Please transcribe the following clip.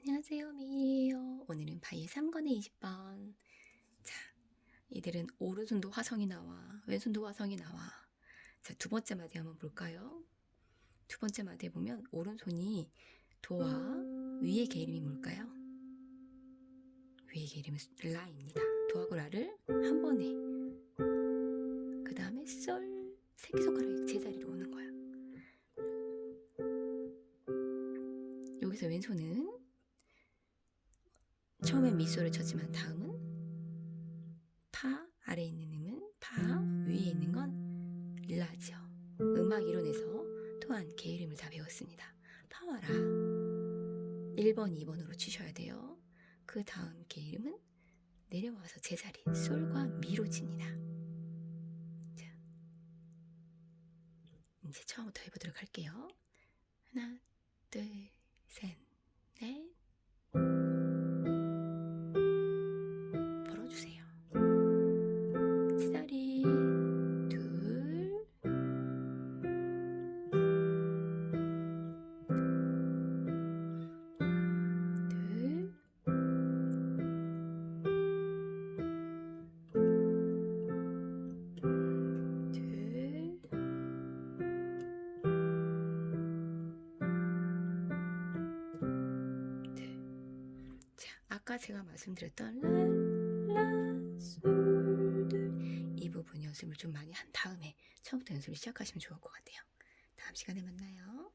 안녕하세요, 미예요. 오늘은 바이의 3권의 20번. 자, 이들은 오른손도 화성이 나와, 왼손도 화성이 나와. 자, 두 번째 마디 한번 볼까요? 두 번째 마디에 보면 오른손이 도와 위의 개 이름이 뭘까요? 위의 개 이름은 라입니다. 도하고 라를 한 번에. 그 다음에 썰 새끼손가락이 제자리로 오는 거야. 여기서 왼손은 처음엔 미소를 쳤지만 다음은 파 아래에 있는 음은 파 위에 있는 건 라죠. 음악 이론에서 또한 개 이름을 다 배웠습니다. 파와 라 1번, 2번으로 치셔야 돼요. 그 다음 개 이름은 내려와서 제자리 솔과 미로 칩니다. 자, 이제 처음부터 해보도록 할게요. 하나, 둘, 아까 제가 말씀드렸던 이 부분 연습을 좀 많이 한 다음에 처음부터 연습을 시작하시면 좋을 것 같아요. 다음 시간에 만나요.